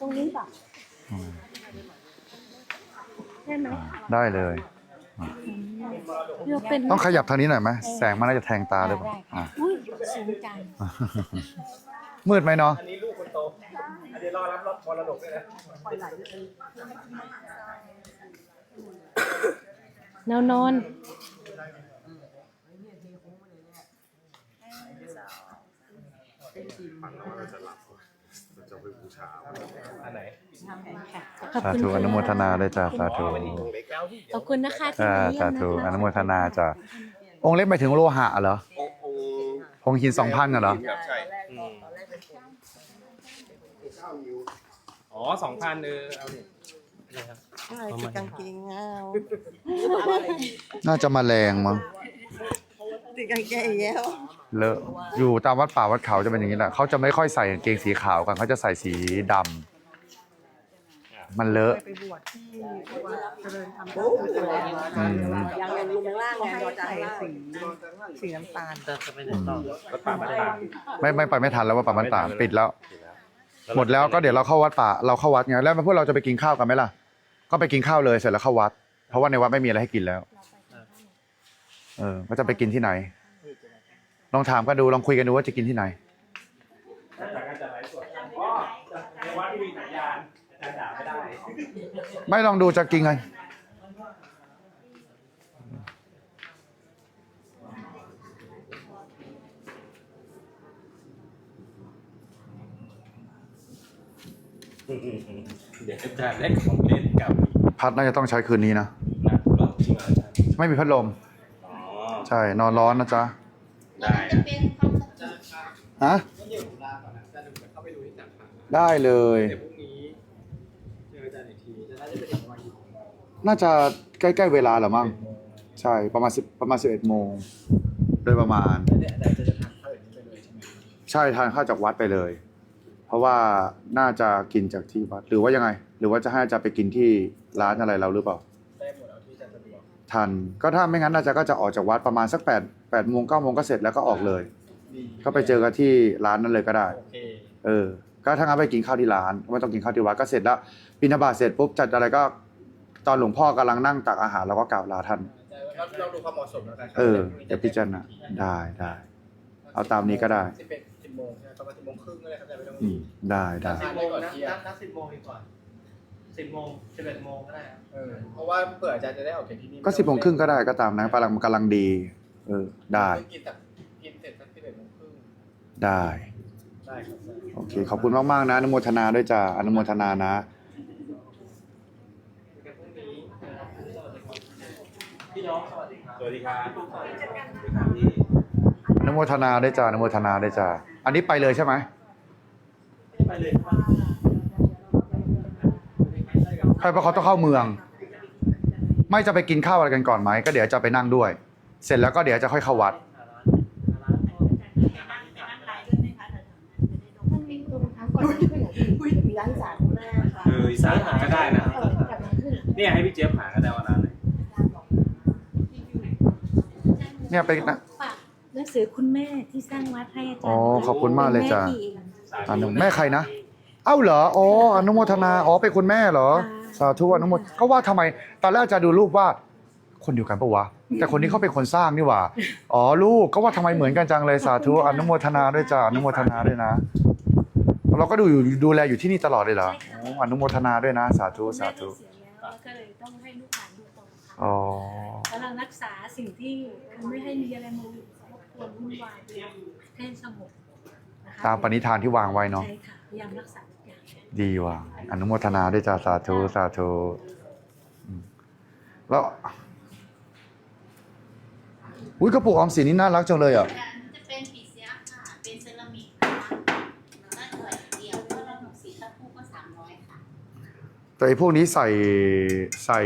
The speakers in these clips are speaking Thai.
ตรงนี้ป่ะอืมใช่ไหมได้เลยเพื่อเป็นต้องขยับทางนี้หน่อยไหมแสงมันน่าจะแทงตาหรือเปล่าอะอุ้ยสูงจังมืดไหมเนาะอันนี้ลูกคนโตอันนี้รอรับรับมรดกด้วยนะแนวนอนอันไหน ขอบสาคุณธุอนุโมทนาด้วยจ้าสาธุขอบคุณนะคะที่จ้ามาเยี่ยสามธุนะอคะนุโมทนาจ้าองค์เล็กไปถึงโลหะเหรอองค์องค์องค์หินสองพันเหรอครับใช่อืมอ๋อสองพันเออเอาเนี่ยนะครับอะไรคือกางเกงเงาน่าจะมาแรงมั้ง ติดกางเกงแล้วเลอะอยู่ตามวัดป่าวัดเขาจะเป็นอย่างนี้แหละเขาจะไม่ค่อยใส่กางเกงสีขาวกันเขาจะใส่สีดำมันเลอะไปบวชที่วัดเจริญธรรมราชบุรีอืมยังเป็นลุงล่างไงเราจะใส่สีสีน้ำตาลวัดป่าบ้านตาดไม่ไม่ไปไม่ทันแล้วว่าป่ามันตาปิดแล้ว หมดแล้วก็เดี๋ยวเราเข้าวัดป่าเราเข้าวัดไงแล้วพวกเราจะไปกินข้าวกันไหมล่ะ ก็ไปกินข้าวเลยเสร็จแล้วเข้าวัด เพราะว่าในวัดไม่มีอะไรให้กินแล้ว เออก็จะไปกินที่ไหน ลองถามกันดูลองคุยกันดูว่าจะกินที่ไหนจากการจัดไลฟ์สดอ๋อในวัดที่มีสัญญาณอาจารย์ด่าไม่ได้ไม่ลองดูจะกินกันเดี๋ยวอาจารย์ได้ของเล่นกับพัดน่าจะต้องใช้คืนนี้นะนักรถจริงเหรออาจารย์ไม่มีพัดลมอ๋อ ใช่ นอนร้อนนะจ๊ะ ได้จะเป็นความสะอะฮะเข้าไปดูที่สาขาได้เลย เดี๋ยวพรุ่งนี้เจออาจารย์อีกทีจะน่าจะเป็นวันที่น่าจะใกล้ๆเวลาเหรอมั้ง ใช่ ประมาณสิบประมาณสิบเอ็ดโมง โดยประมาณอาจารย์จะทานข้าวอย่างนี้ไปเลยใช่ไหมใช่ทานข้าวจากวัดไปเลย เพราะว่าน่าจะกินจากที่วัด หรือว่ายังไง หรือว่าจะให้อาจารย์ไปกินที่ร้านอะไรเราหรือเปล่า ทัน ก็ถ้าไม่งั้นอาจารย์ก็จะออกจากวัดประมาณสักแปดแปดโมงเก้าโมงก็เสร็จแล้วก็ออกเลยดีก็ไปเจอกันที่ร้านนั้นเลยก็ได้ โอเคเออ ก็ถ้างั้นไปกินข้าวที่ร้านไม่ต้องกินข้าวที่วัดก็เสร็จแล้วบิณฑบาตเสร็จปุ๊บจัดอะไรก็ตอนหลวงพ่อกำลังนั่งตักอาหารเราก็กราบลาท่านเราเราดูความเหมาะสมแล้วกันครับเออเดี๋ยวพิจารณาได้ได้ เอาตามนี้ก็ได้ สิบเอ็ดสิบโมงใช่ไหมประมาณสิบโมงครึ่งก็ได้ครับอาจารย์ไม่ต้องอืมได้ได้ สิบโมงนะนัดนัดสิบโมงดีกว่า สิบโมงสิบเอ็ดโมงก็ได้ครับเออเพราะว่าเผื่ออาจารย์จะได้ออกจากที่นี่ก็สิบโมงครึ่งก็ได้ก็ตามนะกำลังกำลังดี เออ ได้ กินแต่กินเสร็จสักสิบเอ็ดโมงครึ่งได้ ได้ครับโอเค ขอบคุณมากๆนะอนุโมทนาด้วยจ้าอนุโมทนานะพี่น้องสวัสดีครับสวัสดีครับสวัสดีครับพี่ อนุโมทนาด้วยจ้าอนุโมทนาด้วยจ้าอันนี้ไปเลยใช่ไหม ไปเลยใคร เพราะเขาต้องเข้าเมือง ไม่จะไปกินข้าวอะไรกันก่อนไหมก็เดี๋ยวจะไปนั่งด้วย เสร็จแล้วก็เดี๋ยวจะค่อยเข้าวัด มันมีตรงทางก่อนที่ขึ้นอะพี่ร้านสามแม่ค่ะเอออีสานหาก็ได้นะ เออกลับมาขึ้นเนี่ยให้พี่เจี๊ยบหาก็ได้วันนั้นเลยเนี่ยไปนะฝากหนังสือคุณแม่ที่สร้างวัดให้อาจารย์อ๋อขอบคุณมากเลยจ้ะป็นแม่ที่เองอนุแม่ใครนะ เอ้าเหรอ อ๋ออนุโมทนา อ๋อเป็นคุณแม่เหรอ สาธุอนุโมทก็ว่าทำไมตอนแรกอาจะดูรูปว่า คนเดียวกันปะวะ แต่คนนี้เขาเป็นคนสร้างนี่หว่า อ๋อลูกก็ว่าทำไมเหมือนกันจังเลยสาธุอนุโมทนาด้วยจ้าอนุโมทนาด้วยนะ เราก็ดูอยู่ดูแลอยู่ที่นี่ตลอดเลยเหรออ๋ออนุโมทนาด้วยนะ สาธุคุณสาแม่ธุที่เสียแล้วแล้วก็เลยต้องให้ลูกหลานดูโตค่ะอ๋อกำลังรักษาสิ่งที่คือไม่ให้มีอะไรมารบกวนวุ่นวายให้สงบนะคะตามปณิธานที่วางไว้เนาะ ใช่ค่ะพยายามรักษาทุกอย่าง ดีว่ะอนุโมทนาด้วยจ้าสาธุสาธุอืมแล้วอุ้ยกระปุกออมสินนี่น่ารักจังเลยอะจะเป็นปีเสียค่ะเป็นเซรามิกนะคะถ้าหน่วยเดียวก็ละหกสิบถ้าคู่ก็สามร้อยค่ะแต่ไอ้พวกนี้ใส่ใส่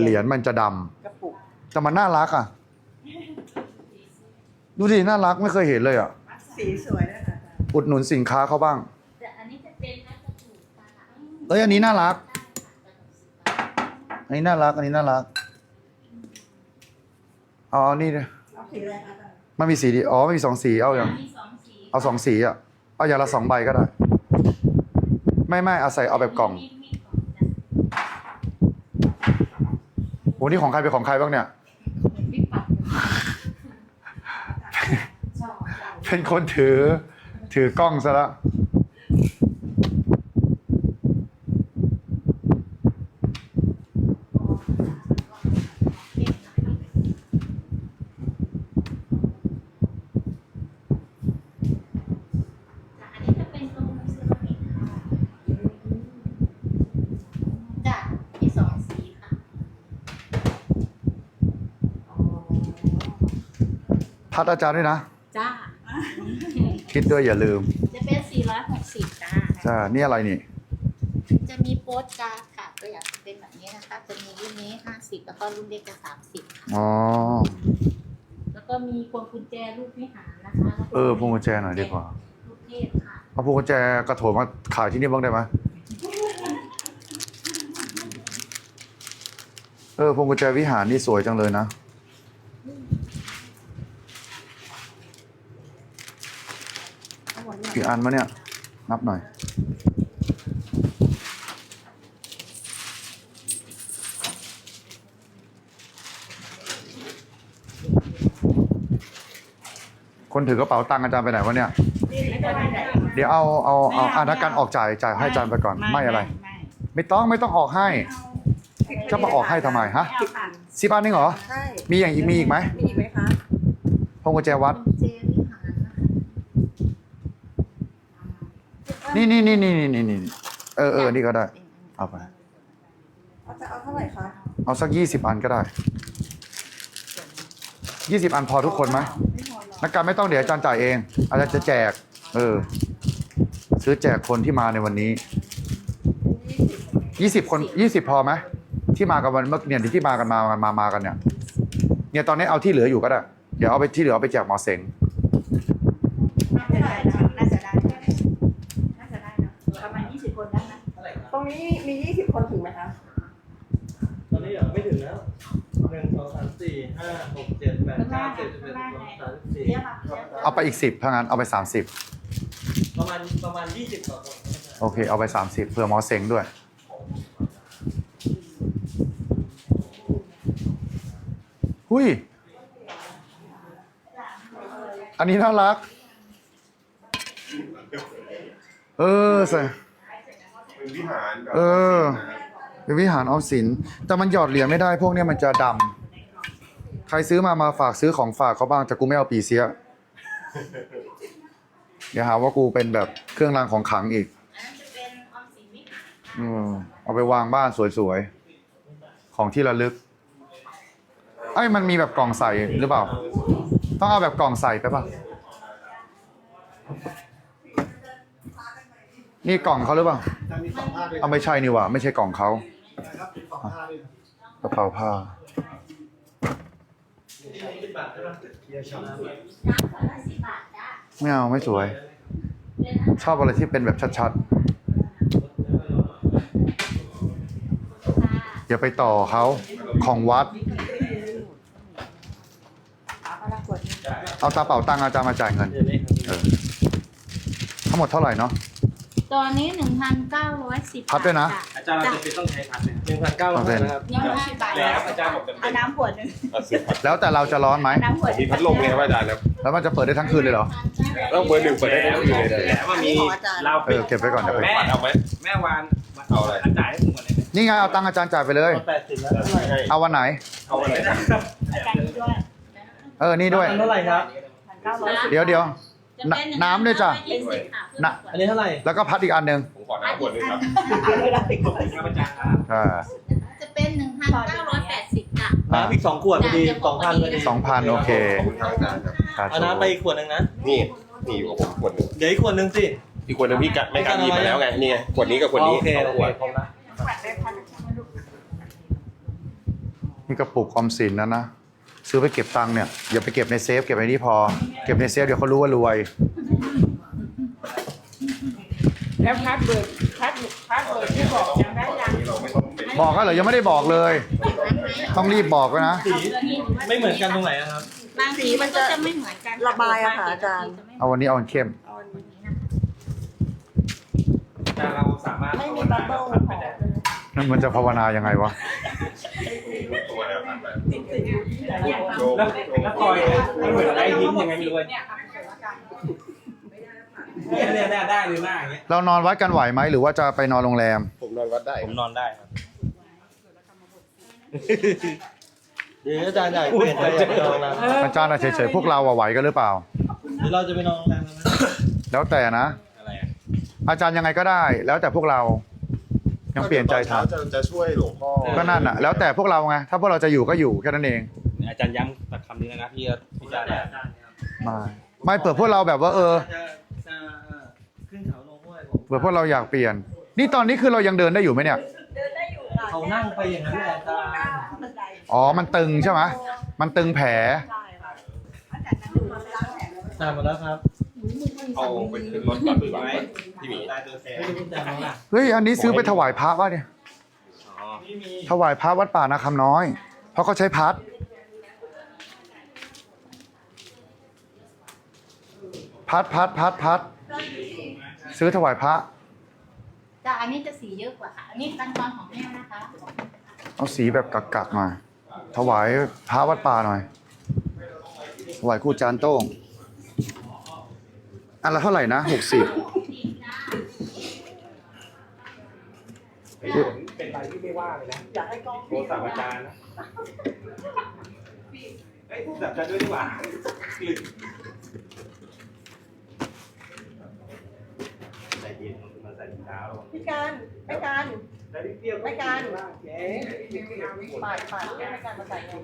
เหรียญมันจะดำกระปุกแต่มันน่ารักอะดูดิน่ารักไม่เคยเห็นเลยอะสีสวยด้วยค่ะอุดหนุนสินค้าเขาบ้าง อ้ยอันนี้น่ารักได้ค่ะกระถูกสิบบาทอันนี้น่ารัก อันนี้น่ารักเอาเอานี่ดิเอาสีอะไรคะมันมีสีดีอ๋อมันมีสองสีเอาอย่างมีสองสีเอาสองสีอะเอาอย่างละสองใบก็ได้ ไม่ไม่เอาใส่เอาแบบกล่องมีมีกล่องจ้ะโอ้นี่ของใครเป็นของใครบ้างเนี่ยพี่ปัดชอบเป็นคนถือ ถือกล้องซะแล้ว อันนี้จะเป็นตรงเซรามิกค่ะจ้ะมีสองสีค่ะ พัดอาจารย์ด้วยนะ จ้า คิดด้วยอย่าลืม จะเป็น 460 จ้า จ้า นี่อะไรนี่ จะมีโปสการ์ดค่ะตัวอย่างเป็นแบบนี้นะคะ จะมีรุ่นนี้ 50 แล้วก็รุ่นเล็กจะ30ค่ะอ๋อ แล้วก็มีพวงกุญแจรูปวิหารนะคะแล้วก็เออพวงกุญแจหน่อยดีกว่าลูกเทพค่ะ เอาพวงกุญแจกระโถนมาขายที่นี่บ้างได้ไหมเออพวงกุญแจวิหารนี่สวยจังเลยนะ กี่อันมะเนี่ย นับหน่อย คนถือกระเป๋าตังค์อาจารย์ไปไหนวะเนี่ย เดี๋ยวเอาเอาเอาอ่านักการออกจ่ายจ่ายให้อาจารย์ไปก่อน ไม่อะไร ไม่ต้องไม่ต้องออกให้ จะมาออกให้ทำไมฮะสิบอันนี่เหรอ ใช่ มีอย่างอีกมีอีกไหมมีอีกไหมคะพวงกุญแจวัด กุญแจวิหารนะคะ นี่นี่นี่นี่นี่นี่เออเออนี่ก็ได้ เอาไป เอาจะเอาเท่าไหร่คะเอาสักยี่สิบอันก็ได้ยี่สิบอันพอทุกคนไหมไม่พอหรอกนักการไม่ต้องเดี๋ยวอาจารย์จ่ายเองอาจารย์จะแจก เออ ซื้อแจกคนที่มาในวันนี้ยี่สิบคนยี่สิบพอไหมที่มากันวันเมื่อเนี่ยที่มากันมามามากันเนี่ยเนี่ยตอนนี้เอาที่เหลืออยู่ก็ได้ เดี๋ยวเอาไปที่เหลือเอาไปแจกหมอเสง น่าจะได้นะน่าจะได้นะน่าจะได้นะประมาณยี่สิบคนได้นะ เท่าไหร่ครับ ตรงนี้มียี่สิบคนถึงไหมคะ ตอนนี้เหรอไม่ถึงแล้วหนึ่งสอง สามสี่ห้าหกเจ็ดแปดเก้าสิบสิบเอ็ดสิบสองสามสิบสี่เดี๋ยวค่ะเดี๋ยวเอาไปอีกสิบถ้างั้นเอาไปสามสิบประมาณประมาณยี่สิบต่อคนโอเค เอาไปสามสิบเผื่อหมอเสงด้วย หุยอันนี้น่ารัก เออใส่เป็นวิหารแบบเออ เป็นวิหารออมสิน แต่มันหยอดเหรียญไม่ได้พวกเนี้ยมันจะดำใครซื้อมามาฝากซื้อของฝากเขาบ้างแต่กูไม่เอาปีเสียเดี๋ยวหาว่ากูเป็นแบบเครื่องรางของขลังอีกอันนั้นจะเป็นออมสินวิหารอืมเอาไปวางบ้านสวยๆ ของที่ระลึกไอ้ยมันมีแบบกล่องใส่หรือเปล่า ต้องเอาแบบกล่องใส่ไปป่ะ นี่กล่องเขาหรือเปล่า จะมีสองภาคด้วยเอาไม่ใช่นี่หว่า ไม่ใช่กล่องเขานะครับมีสองภาคด้วยกระเป๋าผ้าสิ บบาทใช่ไหมเที่ยวชมน้ำขวดละสิบบาทจ้ะไม่เอาไม่สวยเป็นอาหารชอบอะไรที่เป็นแบบชัดค่ะๆ อย่าไปต่อเขาของวัด เอาไปละขวดหนึ่งเอาตาเป๋าตังค์อาจารย์มาจ่ายเงิน เออทั้งหมดเท่าไหร่เนาะ ตอนนี้หนึ่งพันเก้าร้อยสิบพัดด้วยนะ อาจารย์เราจะเป็นต้องใช้พันหนึ่งพันเก้าร้อยนะครับหนึ่งพันบาทแล้วอาจารย์บอกจะเอาน้ำขวดหนึ่งแล้วแต่เราจะร้อนไหมน้ำขวดมีพัดลมไงว่าอาจารย์ครับแล้วมันจะเปิดได้ทั้งคืนเลยเหรอ ต้องเบอร์หนึ่งเปิดได้ทั้งคืนเลยแต่ว่ามีเราเออเก็บไว้ก่อนเดี๋ยวไปแม่เอาไหมแม่วานเอาอะไรจ่ายให้ผมก่อนเลยนี่ไงเอาตังค์อาจารย์จ่ายไปเลย แปดสิบแล้วให้เอาวันไหน เอาอะไร อาจารย์นี้ด้วยเออ นี่ด้วย เท่าไหร่ครับ พันเก้าร้อยสิบ เดี๋ยวเดี๋ยวจะเป็ นน้ำด้วยจ้ะ1,920ค่น่ะ อันนี้เท่าไหร่แล้วก็พัดอีกอันหนึ่งผมขอน้ำขวดหนึงครับเอาเลยละสิบขวดครับอาจารย์ครับอ่า จะเป็นหนึ่งพันเก้าร้อยแปดสิบจ้ะ น้ำอีกสองขวดพอดีสองพันพอดีสองพันโอเค ขอบคุณครับอาจารย์ครับ สาเอาธุน้ำไปอีกขวดหนึ่งนะ นี่นี่อยู่กับผมขวดหนึงเดี๋ยวอีกขวดหนึ่งสิ อีกขวดหนึงพี่กัดไม่กัดหยิบมาแล้วไง นี่ไงขวดนี้กับขวดนี้โอเคสองโอขเควดผมละ นี่กระปุกออมสินนะนะ ซื้อไปเก็บตังค์เนี่ยอย่าไปเก็บในเซฟเก็บในนี้พอ เก็บในเซฟเดี๋ยวเขารู้ว่ารวย แล้วพัดเบิร์ดพัดพัดเบิร์ดที่บอกยังได้ยังนี่เราไม่ต้องเป็นบอกก็เหรอยังไม่ได้บอกเลย ต้องรีบบอกไว้นะ สีไม่เหมือนกันตรงไหนอะครับ บางทีมันก็จะไม่เหมือนกันระบายอะค่ะอาจารย์ เอาวันนี้เอาอันเข้ม เอาอันนี้แต่เราสามารถไม่มีบับเบิ้ลหอมเลยนั่นมันจะภาวนายังไงวะตัว แล้วผ่านไปแล้วแล้วคอยมันเหมือนอะไรยิ้มยังไงไม่รู้เนี่ยเนี่ยเนี่ยได้เลยหน้าอย่างเงี้ยเรานอนวัดกันไหวไหมหรือว่าจะไปนอนโรงแรม ผมนอนวัดได้ ผมนอนได้ครับเดี๋ยวอาจารย์อยากเปลี่ยนใจอยากจองนะอาจารย์อะเฉยๆพวกเราอะไหวกันหรือเปล่า เดี๋ยวเราจะไปนอนโรงแรมกันไหมแล้วแต่นะ อะไรอะอาจารย์ยังไงก็ได้ แล้วแต่พวกเรา ยังเปลี่ยนใจทันจะจะช่วยหลวงพ่อก็นั่นอะแล้วแต่พวกเราไงถ้าพวกเราจะอยู่ก็อยู่แค่นั้นเอง อาจารย์ย้ำแต่คำนี้นะพี่ก็พิจารณาไม่ไม่เผื่อพวกเราแบบว่า เออจะจะขึ้นเขาลงห้วยผมเผื่อพวกเราอยากเปลี่ยน นี่ตอนนี้คือเรายังเดินได้อยู่ไหมเนี่ยเดินได้อยู่ค่ะเขานั่งไปอย่างนั้นแหละอาจารย์บันไดอ๋อมันตึงใช่ไหมมันตึงแผลใช่ค่ะอาจารย์นั่งดูล้างแผลแล้วตามมาแล้วครับ เอาไปขึ้นรถก่อนดีกว่าพี่หมีตายตัวแสบไม่ได้พูดจามาล่ะเฮ้ยอันนี้ซื้อไปถวายพระวะเนี่ยอ๋อถวายพระวัดป่านาคำน้อย เพราะเขาใช้พัดพัดพัดพัดพัดซื้อถวายพระแต่อันนี้จะสีเยอะกว่าค่ะอันนี้ขั้นตอนของแม่นะคะเอาสีแบบกักๆหน่อยถวายพระวัดป่าหน่อยถวายครูจานโต้ง อันละเท่าไหร่นะหกสิบเป็นไรที่ไม่ว่าเลยนะ อยากให้กล้องโทรศัพท์อาจารย์นะเฮ้ยจับอาจารย์ด้วยดีกว่าหรือใจเย็นมาใส่ถุงเท้าพี่การพี่การได้เปรี้ยวพี่การเอ๊ะปาดปาดเรียกพี่การมาใส่เงิน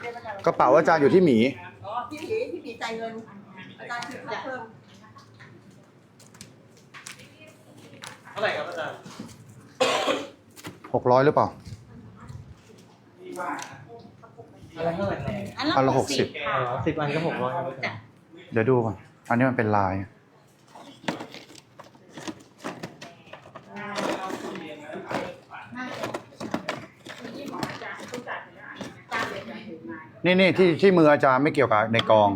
เรียกพี่การกระเป๋าอาจารย์อยู่ที่หมีอ๋อพี่ผีพี่ผีจ่ายเงินอาจารย์คิดค่าเพิ่ม ท่าไหร่ครับอาจารย์หกร้อยหรือเปล่า อะไรเท่าไหร่ครับอันอันละละหหกกสิสิบบอ๋อสิบอันก็หกร้อยครับอาจารย์ เดี๋ยวดูก่อน อันนี้มันเป็นลายน่าจะนี่นี่ที่ที่มืออาจารย์ไม่เกี่ยวกับในกอง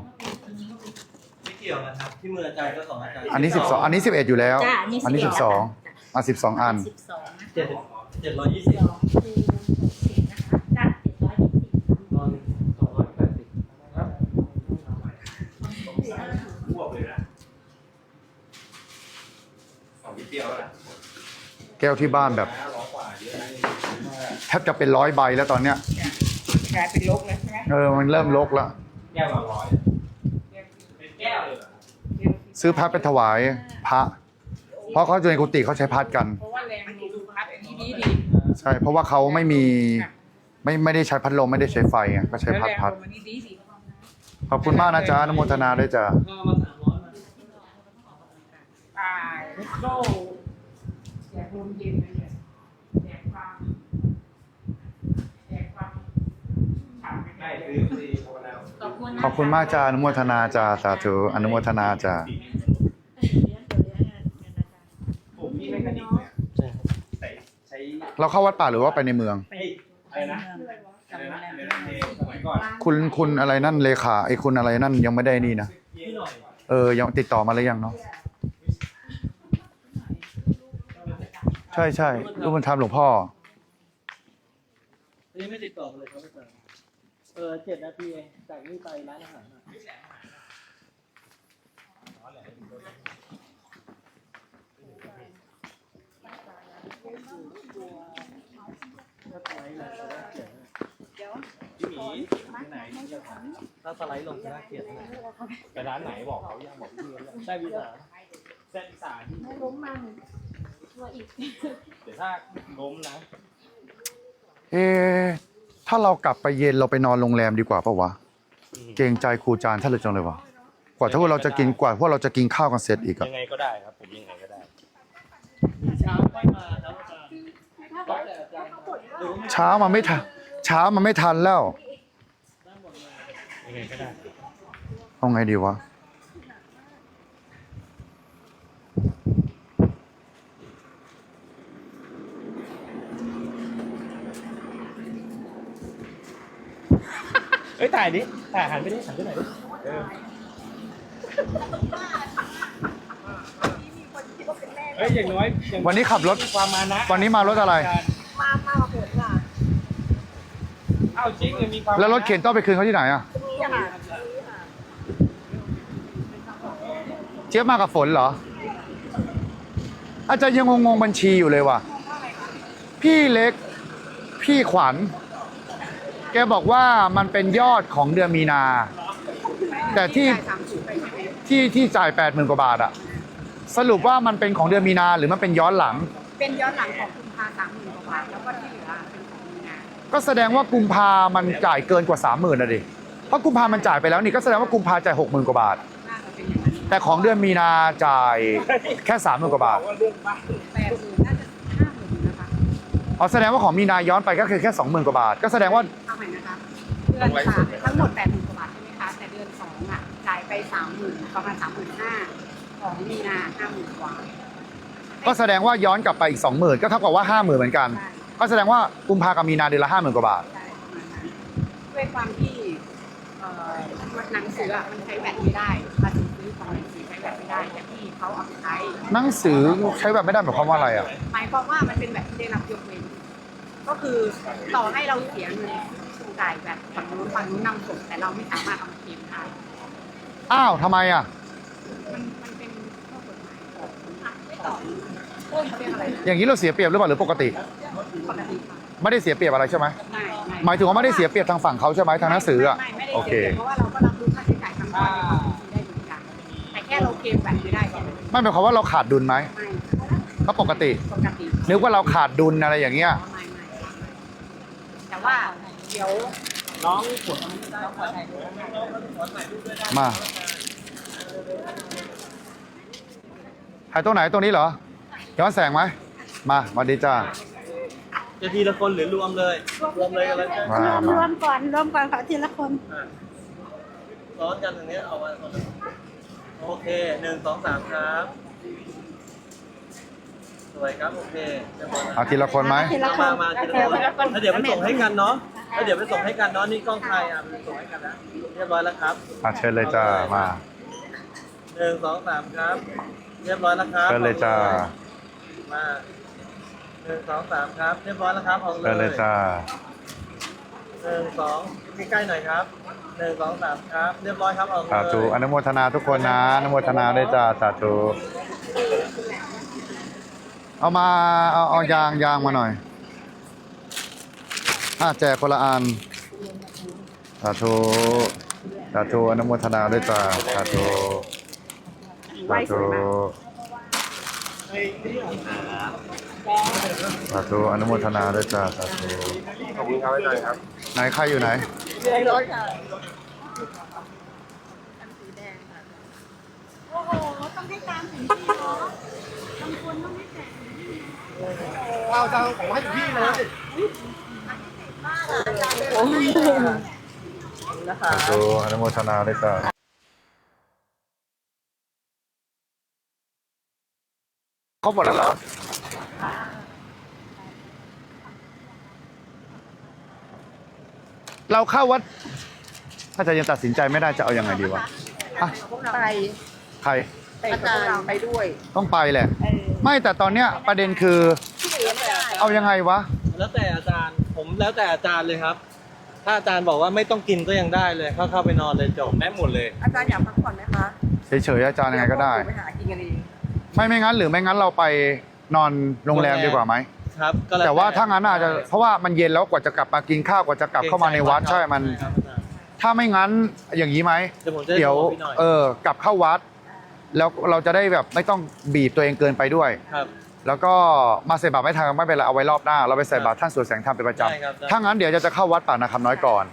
ไม่เกี่ยวนะครับ ที่มืออาจารย์ก็สองอาจารย์อันนี้สิบสองอันนี้สิบเอ็ดอยู่แล้ว จ้าอันนี้สิบสอง อะสิบสองอัน สิบสองนะเจ็ดเจ็ดร้อยยี่สิบสองคือหกสิบนะคะจ้าเจ็ดร้อยยี่สิบตอนสองร้อยแปดสิบครับอ้วกเลยนะสองพี่เปรี้ยวแล้วแก้วที่บ้านแบบร้อยกว่าเยอะนะแทบจะเป็นร้อยใบแล้วตอนเนี้ยกลายเป็นลกเลยใช่ไหมเออมันเริ่มลกแล้วแก้วละร้อยเป็นแก้วเลยเหรอซื้อพัดไปถวายพระ เพราะเขาอยู่ในกุฏิเขาใช้พัดกัน เพราะว่าแรงดูพัดอันนี้ดีดีใช่เพราะว่าเขาไม่มีไม่ไม่ได้ใช้พัดลมไม่ได้ใช้ไฟไงก็ใช้แล้วพัดแรงพัดลมอันนี้ดีดีขอบคุณมากนะจ๊ะอนุโมทนาด้วยจ้ะก็มาสามร้อยมาอ่าโซ่แจกลมเย็นเลยเนี่ยแจกความแจกความฉ่ำไปได้ได้ซื้อซีภาวนาขอบคุณนะขอบคุณมากจ้ะอนุโมทนาจ้ะสาธุอนุโมทนาจ้ะ ผมพี่ไม่กระดิกเลยใส่ใช้ เราเข้าวัดป่าหรือว่าไปในเมืองไอ้อะไรนะอะไรนะอะไรนะเทสมัยก่อนคุณคุณอะไรนั่นเลขาไอ้คุณอะไรนั่นยังไม่ได้นี่นะ พี่หน่อยเออ ยังติดต่อมาแล้วยังเนาะใช่ใช่รูปบุญธรรมหลวงพ่ออันนี้ไม่ติดต่อมาเลยครับอาจารย์เออเจ็ดนาทีเองจากนี่ไปร้านอาหารอะ พี่หมีที่ไหนถ้าสไลด์ลงจะน่าเกลียดนะไปร้านไหนบอกเขายังบอกพี่เลยได้วีซ่าเส้นอีสานล้มมันตัวอีกเดี๋ยวถ้าล้มนะเอะถ้าเรากลับไปเย็นเราไปนอนโรงแรมดีกว่าปะวะ เกรงใจครูจานท่านเลยจังเลยวะกว่าถ้าพวกเราจะกินกว่าพวกเราจะกินข้าวกันเสร็จอีกอะยังไงก็ได้ครับ ผมยังไงก็ได้ เช้าค่อยมาครับอาจารย์แล้วแต่อาจารย์หรือว่าเช้ามาไม่ทันเช้ามาไม่ทันแล้วได้หมดเลยยังไงก็ได้เอาไงดีวะเอ้ยถ่ายดิถ่ายหันไปดิหันไปไหนดิเออเอ ฮ้ยอย่างน้อยอย่างวันนี้ขับรถมีความมานะวันนี้มารถอะไร มามาผลค่ะเอ้าจริงเลยมีความแล้วรถเข็นต้องไปคืนเขาที่ไหนอะนี่ค่ะเจี๊ยบมากับฝนเหรอ อาจารย์ยังงงๆบัญชีอยู่เลยว่ะ พี่เล็ก พี่ขวัญ แกบอกว่ามันเป็นยอดของเดือนมีนา แต่ที่ที่ที่จ่ายแปดหมื่นกว่าบาทอะ สรุปว่ามันเป็นของเดือนมีนาหรือมันเป็นย้อนหลัง เป็นย้อนหลังของกุมภาสามหมื่นกว่าบาทแล้วก็ที่เหลือเป็นของมีนาก็แสดงว่ากุมภามันจ่ายเกินกว่าสามหมื่นนะดิเพราะกุมภามันจ่ายไปแล้วนี่ก็แสดงว่ากุมภาจ่ายหกหมื่นกว่าบาท น่าจะเป็นอย่างนั้นแต่ของเดือนมีนาจ่ายแค่สามหมื่นกว่าบาทแปดหมื่นน่าจะห้าหมื่นนะคะอ๋อแสดงว่าของมีนาย้อนไปก็คือแค่สองหมื่นกว่าบาท ก็แสดงว่าเอาใหม่นะคะเดือนสามทั้งหมดแปดหมื่นกว่าบาทใช่ไหมคะแต่เดือนสองอะจ่ายไปสามหมื่นประมาณสามหมื่นห้า ของมีนาห้าหมื่นกว่าก็แสดงว่าย้อนกลับไปอีกสองหมื่นก็เท่ากับว่าห้าหมื่นเหมือนกัน ใช่ก็แสดงว่ากุมภากับมีนาเดือนละห้าหมื่นกว่าบาท ใช่ประมาณนั้นด้วยความที่เอ่อหนังสืออะมันใช้แบตไม่ได้ภาษีซื้อของหนังสือใช้แบตไม่ได้แต่ที่เขาเอาไปใช้หนังสือใช้แบบไม่ได้หมายความว่าอะไรอะ หมายความว่ามันเป็นแบบที่ได้รับยกเว้นก็คือต่อให้เราเสียเงินจ่ายแบบฝั่งนู้นฝั่งนู้นนำส่งแต่เราไม่สามารถเอามาเคลมได้ อ้าวทำไมอะ มันมันเป็นข้อกฎหมายของไม่ต่ อโอ้ยเป็นอะไรนะอย่างนี้เราเสียเปรียบหรือเปล่าหรือปกติ ปกติค่ะไม่ได้เสียเปรียบอะไรใช่ไหมไม่ไม่หมายถึงว่าไม่ได้เสียเปรียบทางฝั่งเขาใช่ไหมทางหนังสืออะไม่ไม่ได้โอเสีเคยเพราะว่าเราก็รับรู้ค่าใช้จ่ายทั้งก้อนในของบัญชีได้เหมือนกันแต่แค่เราเคลมแบบไม่ได้แค่นั้นเองไม่หมายความว่าเราขาดดุลไหมไม่ก็ปกติ ปกตินึกว่าเราขาดดุลอะไรอย่างเงี้ย ไม่ไม่แต่ว่าเดี๋ยวน้องฝนมา ถ่ายตรงไหนตรงนี้เหรอย้อนแสงไหมมาสวัสดีจ้าจะทีละคนหรือรวมเลย รวมเลยกันแล้วกันมารวมมารวมก่อนรวมก่อนค่ะทีละคนซ้อนกันตรงนี้เอามาโอเคหนึ่งสองสามครับสวยครับโอเคเรียบร้อยแล้วเอาทีละคนไหมทีละคนมามาทีละคนแล้วเดี๋ยวไปส่งให้กันเนาะแล้วเดี๋ยวไปส่งให้กันเนาะนี่กล้องใครอะไปส่งให้กันนะเรียบร้อยแล้วครับอะเชิญเลยจ้ามาหนึ่งสองสามครับ เรียบร้อยแล้วครับเชิญเลยจ้า มาหนึ่งสองสามครับ เรียบร้อยแล้วครับออกเลยเชิญเลยจ้า หนึ่งสองใกล้ๆหน่อยครับหนึ่งสองสามครับ เรียบร้อยครับออกเลยสาธุอนุโมทนาทุกคนนะอนุโมทนาด้วยจ้าสาธุเอามาเอาเอายางยางมาหน่อยอะแจกคนละอันสาธุสาธุอนุโมทนาด้วยจ้าสาธุ สาธุสาธุอนุโมทนาด้วยจ้าสาธุขอบคุณครับอาจารย์ครับไหนใครอยู่ไหนโอ้โหต้องให้ตามถึงที่เนาะบางคนต้องให้แจกถึงที่เอาจะผมให้พี่เลยสาธุอนุโมทนาด้วยจ้า เขาหมดแล้วเหรอเราเข้าวัดถ้าจะยังตัดสินใจไม่ได้จะเอาอยัางไงดีวะ อะ ไปใครอาจารย์ไปด้วยต้องไปแหละไม่แต่ตอนเนี้ยประเด็นคือเอายังไงวะ แล้วแต่อาจารย์ผมแล้วแต่อาจารย์เลยครับ ถ้าอาจารย์บอกว่าไม่ต้องกินก็ยังได้เลยเข้าเข้าไปนอนเลยจบแม่หมดเลยอาจารย์อยากพักผ่อนไหมคะเฉยๆอาจารย์ยังไงก็ได้ไปหากินกันเอง ไม่ไม่งั้น หรือไม่งั้นเราไปนอนโรงแรม ดีกว่าไหมครับก็ล้แต่ว่าถ้างั้นอาจจะเพราะว่ามันเย็นแล้วกว่าจะกลับมากินข้าวกว่าจะกลับเข้ามาในวัดใช่มัน ครับอาจารย์ถ้าไม่งั้นอย่างนี้ไหม เดี๋ยวผมจะได้เดี๋ยวโทรพี่หน่อยเออกลับเข้าวัด แล้วเราจะได้แบบไม่ต้องบีบตัวเองเกินไปด้วย ครับ แล้วก็มาใส่บาตรไม่ทันไม่เป็นไรเอาไว้รอบหน้า เราไปใส่บาตรท่านสวดแสงธรรมเป็นประจได้ครับได้ำถ้างั้นเดี๋ยวจะจะเข้าวัดป่านาคำน้อยก่อน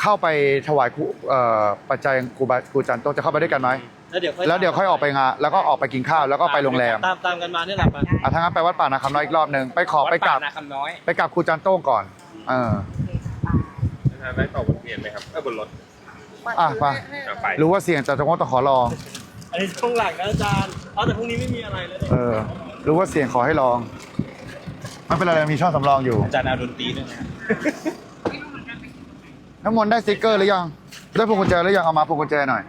เข้าไปถวายครูเอ่อปัจจัยครูบาครูจันโตจะเข้าไปด้วยกันไหม แล้วเดี๋ยวค่อยแล้วเดี๋ยวค่อยออกไปงานแล้วก็ออกไปกินข้าวแล้วก็ไปโรงแรมตามตามกันมาเนี่ยแหละมาอะถ้างั้นไปวัดป่านาคำน้อยอีกรอบหนึ่งไปขอไปกราบวัดนาคำน้อยไปกราบครูจันโต้งก่อน เอออาจารย์ได้ต่อบนเรียนไหมครับเออบนรถอะไปอะไปรู้ว่าเสี่ยงแต่จะงดต้องขอลอง อันนี้ช่วงหลังนะอาจารย์เอาแต่พรุ่งนี้ไม่มีอะไรเลยเออ รู้ว่าเสี่ยงขอให้ลองไม่เป็นไรมีช่องสำรองอยู่อาจารย์เอาดนตรีด้วยนะน้ำมนต์ได้สติกเกอร์หรือยัง ได้พวงกุญแจหรือยังเอามาพวงกุญแจหน่อย